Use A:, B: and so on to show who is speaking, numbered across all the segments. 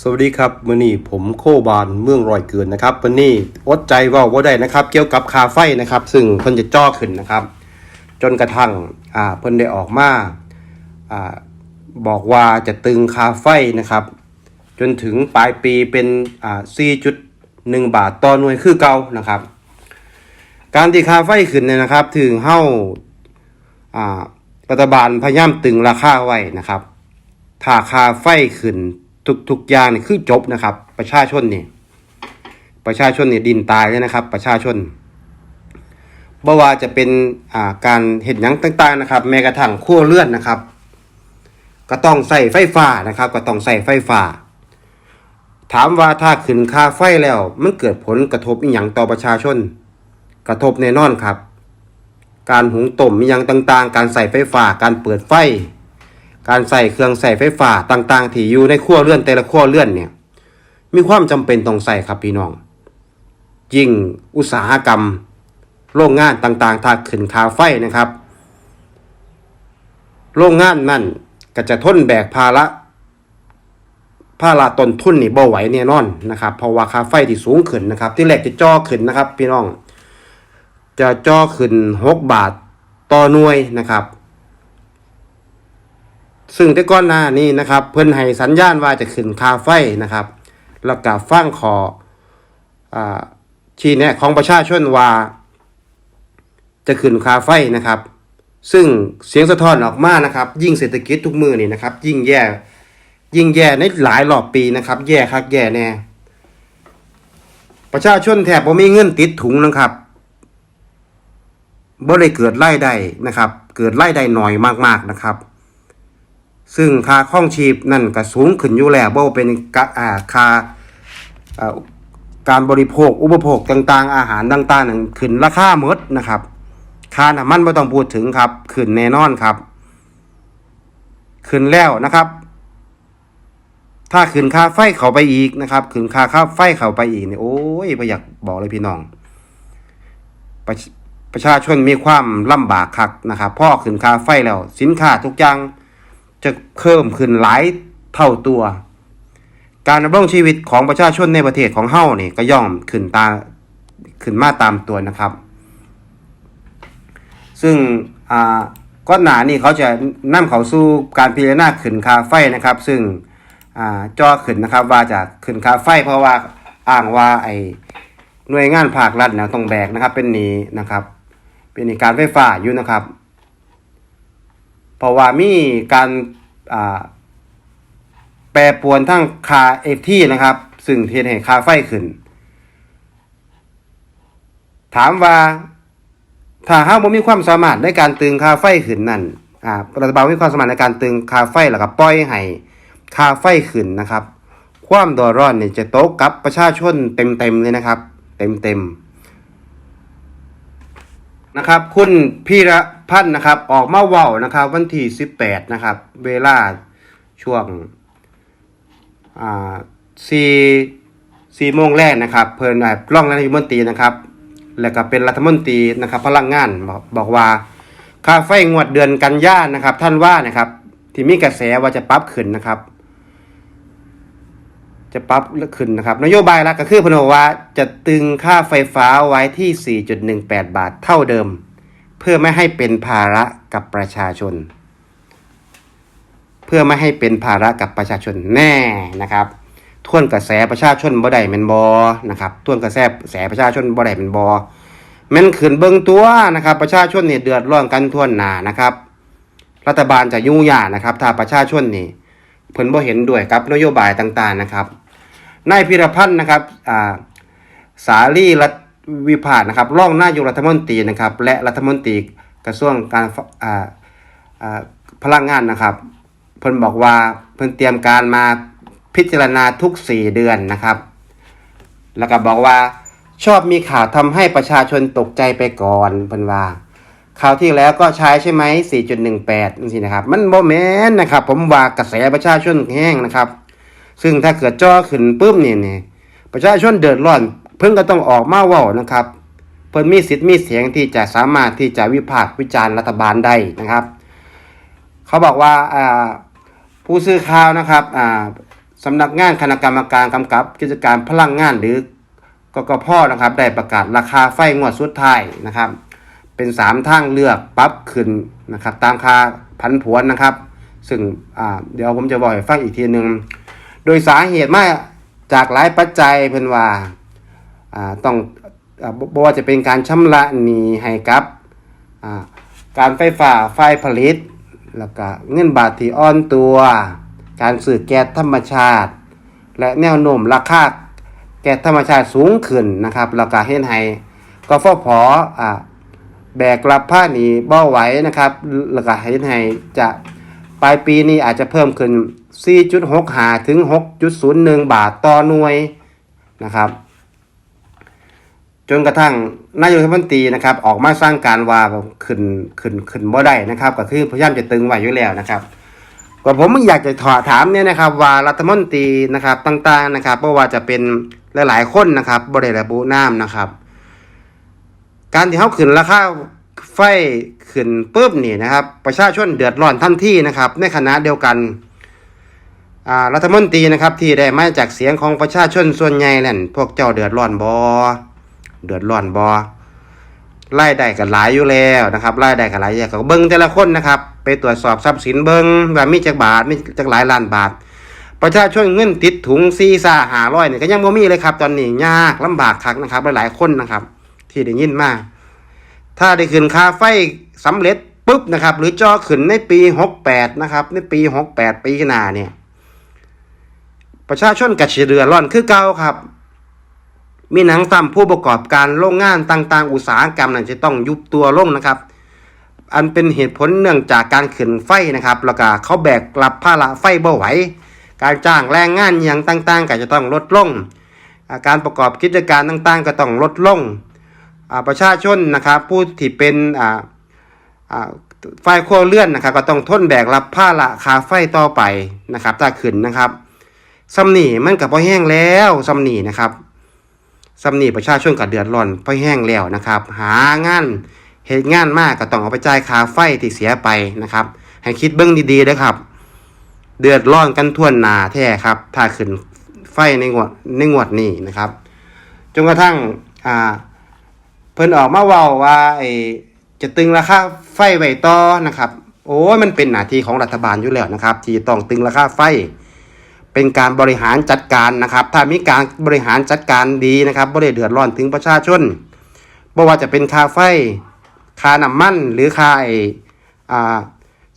A: สวัสดีครับมื่อนี้ผมโคบานเมืองรอยเกินนะครับวันนี้อดใจว่าว่าได้นะครับ เกี่ยวกับคาไฟนะครับ ซึ่งเพิ่นจะจ่อขึ้นนะครับ จนกระทั่งอ่าเพิ่นได้ออกมาอ่าบอกว่าจะตึงคาไฟนะครับ จนถึงปลายปีเป็นอ่า4.1 บาทต่อหน่วยคือเก่านะครับ การที่คาไฟขึ้นเนี่ยนะครับ ถึงเฮ้าอ่ารัฐบาลพยายามตึงราคาไว้นะครับถ้าคาไฟขึ้น ทุกทุกอย่างนี่คือจบนะครับ ประชาชนนี่ประชาชนนี่ดินตายเลยนะครับ ประชาชนบ่ว่าจะเป็นอ่าการเห็นยังต่างๆนะครับ แม้กระทั่งขั้วเลือนนะครับ ก็ต้องใส่ไฟฟ้านะครับ ก็ต้องใส่ไฟฟ้า ถามว่าถ้าขึ้นค่าไฟแล้ว มันเกิดผลกระทบอีหยังต่อประชาชน กระทบแน่นอนครับ การหุงต้มอีหยังต่างๆ การใส่ไฟฟ้าการเปิดไฟ การใส่เครื่องใส่ไฟฟ้าต่างๆ ที่อยู่ในขั้วเลื่อนแต่ละขั้วเลื่อนเนี่ย มีความจำเป็นต้องใส่ครับพี่น้อง ยิ่งอุตสาหกรรมโรงงานต่างๆ ถ้าขึ้นคาไฟนะครับ โรงงานนั่นก็จะทนแบกภาระภาระต้นทุนนี่บ่ไหวแน่นอนนะครับเพราะว่าค่าไฟที่สูงขึ้นนะครับ ที่แรกจะจ่อขึ้นนะครับ พี่น้อง จะจ่อขึ้นหกบาทต่อหน่วยนะครับ ซึ่งแต่ก่อนหน้านี้นะครับ เพิ่นให้สัญญาณว่าจะขึ้นค่าไฟนะครับ แล้วก็ฟังขออชี้แนะของประชาชนว่า จะขึ้นค่าไฟนะครับ ซึ่งเสียงสะท้อนออกมานะครับ ยิ่งเศรษฐกิจทุกมือนี่นะครับ ยิ่งแย่ ยิ่งแย่ในหลายรอบปีนะครับ แย่คักแย่แน่ประชาชนแทบบ่มีเงินติดถุงนะครับบ่ได้เกิดรายได้นะครับ เกิดรายได้หน้อยมากๆนะครับ ซึ่งค่าข้องชีพนั่นก็สูงขึ้นอยู่แล้วบ่เป็นกอ่าค่าการบริโภคอุปโภคต่างๆ อาหารต่างๆนั่นขึ้นราคาหมดนะครับ ค่าน้ำมันไม่ต้องพูดถึงครับ ขึ้นแน่นอนครับ ขึ้นแล้วนะครับ ถ้าขึ้นค่าไฟเขาไปอีกนะครับ ขึ้นค่าค่าไฟเขาไปอีกเนี่ยโอ้ยไม่อยากบอกเลยพี่น้องประชประชาชนมีความลำบากคักนะครับพ่อขึ้นค่าไฟแล้ว สินค้าทุกอย่าง จะเพิ่มขึ้นหลายเท่าตัว การดำรงชีวิตของประชาชนในประเทศของเฮานี่ก็ย่อมขึ้นตาขึ้นมาตามตัวนะครับ ซึ่งอ่าก้อนหนานี่เขาจะนำเขาสู่การพิจารณาขึ้นค่าไฟนะครับ ซึ่งอ่าจอขึ้นนะครับว่าจะขึ้นค่าไฟ เพราะว่าอ้างว่าไอหน่วยงานภาครัฐเนี่ยต้องแบกนะครับ เป็นหนี้นะครับ เป็นหนี้การไฟฟ้าอยู่นะครับ เพราะว่ามีการแปรปวนทั้งค่าเอฟทีนะครับ ซึ่งเทนให้ค่าไฟขึ้น ถามว่าถ้าห้าบ่มีความสามารถในการตึงค่าไฟขึ้นนั่นอ่ารัฐบาลมีความสามารถในการตึงค่าไฟแล้วก็ปล่อยให้ค่าไฟขึ้นนะครับ ความดอร้อนเนี่ยจะตกกับประชาชนเต็มๆเลยนะครับ เต็มๆ นะครับ คุณพีระพันธ์นะครับ ออกมาเว้านะครับ วันที่18นะครับ เวลาช่วงอ่า4 4โมงแรกนะครับ เพิ่นอ่าร่องรัฐมนตรีนะครับ แล้วก็เป็นรัฐมนตรีนะครับ พลังงานบอกบอกว่าค่าไฟงวดเดือนกันยานนะครับ ท่านว่านะครับ ที่มีกระแสว่าจะปรับขึ้นนะครับ จะปรับขึ้นนะครับ นโยบายหลักก็คือพนบอกว่าจะตึงค่าไฟฟ้าไว้ที่ 4.18 บาทเท่าเดิม เพื่อไม่ให้เป็นภาระกับประชาชน เพื่อไม่ให้เป็นภาระกับประชาชนแน่นะครับท่วนกระแสประชาชนบ่ได้แม่นบอนะครับท่วนกระแสแสประชาชนบ่ได้แม่นบอแม่นขึ้นเบิ่งตัวนะครับ ประชาชนเนี่ยเดือดร้อนกันทั่วหน้านะครับ รัฐบาลจะยุ่งยากนะครับ ถ้าประชาชนนี่เพิ่นบ่เห็นด้วยกับนโยบายต่างๆนะครับ นายพิรพันธ์นะครับสาลีรัฐวิพากษ์นะครับรองนายกรัฐมนตรีนะครับ และรัฐมนตรีกระทรวงการฟอ่าอ่าพลังงานนะครับเพิ่นบอกว่าเพิ่นเตรียมการมาพิจารณาทุก 4 เดือนนะครับ แล้วก็บอกว่าชอบมีข่าวทำให้ประชาชนตกใจไปก่อนเพิ่นว่าข่าวที่แล้วก็ใช้ใช่ไหม4.18นี่สินะครับ มันบ่แม่นนะครับ ผมว่ากระแสประชาชนแห้งนะครับ ซึ่งถ้าเกิดจ่อขึ้นปุ๊บนี่นี่ประชาชนเดือดร้อน เพิ่นก็ต้องออกมาว้านะครับ เพิ่นมีสิทธิ์มีเสียงที่จะสามารถที่จะวิพากษ์วิจารณ์รัฐบาลได้นะครับ เขาบอกว่าผู้สื่อข่าวนะครับสำนักงานคณะกรรมการกำกับกิจการพลังงานหรือกกพนะครับ ได้ประกาศราคาไฟงวดสุดท้ายนะครับ เป็นสามทางเลือกปรับขึ้นนะครับ ตามค่าพันผวนนะครับ ซึ่งเดี๋ยวผมจะบอกให้ฟังอีกทีหนึ่ง โดยสาเหตุมาจากหลายปัจจัยเพิ่นว่าต้องบ่บ่ว่าจะเป็นการชำระหนี้ให้กับการไฟฟ้าไฟผลิต แล้วก็เงินบาทที่อ่อนตัว การสื่อแก๊สธรรมชาติ และแนวโน้มราคาแก๊สธรรมชาติสูงขึ้นนะครับแล้วก็เฮ็ดให้กฟผอ่าแบกรับผ้าหนีบ่ไหวนะครับแล้วก็เห็นให้จะปลายปีนี้อาจจะเพิ่มขึ้น 4.65ถึง 6.01 บาทต่อหน่วยนะครับ จนกระทั่งนายกรัฐมนตรีนะครับ ออกมาสร้างการว่าขึ้นขึ้นขึ้นบ่ได้นะครับ ก็คือพยายามจะตึงไว้อยู่แล้วนะครับก็ผมอยากจะถอถามเนี่ยนะครับ ว่ารัฐมนตรีนะครับต่างๆนะครับเพราะว่าจะเป็นหลายๆคนนะครับบ่ได้ระบุนามนะครับ การที่เขาขึ้นราคาไฟขึ้นปุ๊บนี่นะครับ ประชาชนเดือดร้อนทันทีนะครับ ในขณะเดียวกัน รัฐมนตรีนะครับที่ได้มาจากเสียงของประชาชนส่วนใหญ่นั่นพวกเจ้าเดือดร้อนบอเดือดร้อนบอรายได้กันหลายอยู่แล้วนะครับรายได้กันหลายอย่างก็เบิ้งแต่ละคนนะครับ ไปตรวจสอบทรัพย์สินเบิ้งว่ามีจักบาทมีจักหลายล้านบาท ประชาชนเงินติดถุงซีซ่าหาร้อยเนี่ยก็ยังบ่มีเลยครับ ตอนนี้ยากลำบากคักนะครับหลายๆคนนะครับ ที่ได้ยินมาถ้าได้ขึ้นค่าไฟสำเร็จปุ๊บนะครับ หรือจอขึ้นในปีหกแปดนะครับ ในปีหกแปดปีหน้าเนี่ย ประชาชนกัดเดือร้อนคือเก่าครับ มีหนังซ้ำผู้ประกอบการโรงงานต่างๆ อุตสาหกรรมนั้นจะต้องยุบตัวลงนะครับ อันเป็นเหตุผลเนื่องจากการขึ้นไฟนะครับ แล้วก็เขาแบกรับภาระไฟบ่ไหวการจ้างแรงงานอย่างต่างๆ ก็จะต้องลดลงอ่าการประกอบกิจการต่างๆ ก็ต้องลดลงอ่าประชาชนนะครับผู้ที่เป็นอ่าอ่าฝ่ายครัวเรือนนะครับ ก็ต้องทนแบกรับภาระคาไฟต่อไปนะครับถ้าขึ้นนะครับ สำนีมันกับพอแห้งแล้วสำนีนะครับสำนีประชาชนก็เดือดร้อนพอแห้งแล้วนะครับ หางานเหตุงานมากก็ต้องเอาไปจ่ายค่าไฟที่เสียไปนะครับ ให้คิดเบื้องดีๆนะครับ เดือดร้อนกันทั่วหนาแท้ครับ ถ้าขึ้นไฟในงวดในงวดนี้นะครับจนกระทั่งอ่าเพิ่นออกมาเว้าว่าไอจะตึงราคาไฟไว้ต่อนะครับ โอ้ยมันเป็นหน้าที่ของรัฐบาลอยู่แล้วนะครับ ที่ต้องตึงราคาไฟ เป็นการบริหารจัดการนะครับ ถ้ามีการบริหารจัดการดีนะครับบ่ได้เดือดร้อนถึงประชาชนบ่ว่าจะเป็นค่าไฟค่าน้ำมันหรือค่าไอ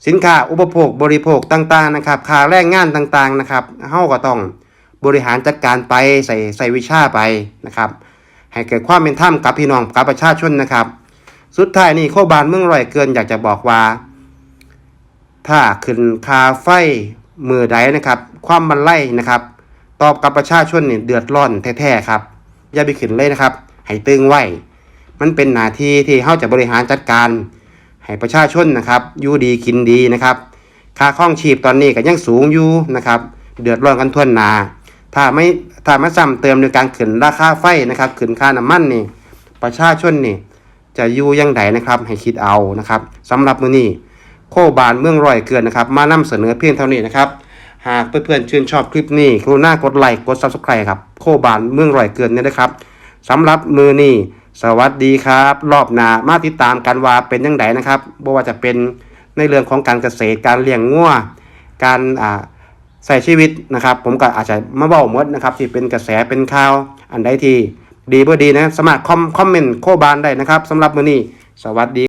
A: สินค้าอุปโภคบริโภคต่างๆนะครับค่าแรงงานต่างๆนะครับเฮาก็ต้องบริหารจัดการไปใส่ใส่วิชาไปนะครับ ให้เกิดความเป็นธรรมกับพี่น้องกับประชาชนนะครับ สุดท้ายนี่โคบานเมืองร้อยเกินอยากจะบอกว่า ถ้าขึ้นคาไฟ มือใดนะครับ ความมันไล่นะครับ ตอบกับประชาชนเนี่ยเดือดร้อนแท้ๆครับ อย่าไปขึ้นเลยนะครับ ให้ตึงไว้ มันเป็นหน้าที่ที่เขาจะบริหารจัดการ ให้ประชาชนนะครับอยู่ดีกินดีนะครับ ค่าข้องชีพตอนนี้ก็ยังสูงอยู่นะครับ เดือดร้อนกันทั่วหนา ถ้าไม่ถ้าไมาซ้ำเติมในการขึ้นราคาไฟนะครับขึ้นค่าน้ำมันนี่ประชาชนนี่จะอยู่ยังไงนะครับ ให้คิดเอานะครับสำหรับมื้อนี้ คบานเมืองร้อยเกินนะครับมานำเสนอเพียงเท่านี้นะครับหากเพื่อนๆชื่นชอบคลิปนี้กรุณากดไลค์กด Subscribe ครับโคบานเมืองร้อยเกินเนี่ยนะครับสำหรับมือนี้สวัสดีครับ รอบหน้ามาติดตามกันว่าเป็นยังไงนะครับบ่ว่าจะเป็นในเรื่องของการเกษตรการเลี้ยงงัวการอ่าใส่ชีวิตนะครับ ผมก็อาจจะมาบอกหมดนะครับ ที่เป็นกระแสเป็นข่าว อันใดที่ดีบ่ดีนะสามารคอมคอมเมนต์โคบานได้นะครับสำหรับมือนี้สวัสดี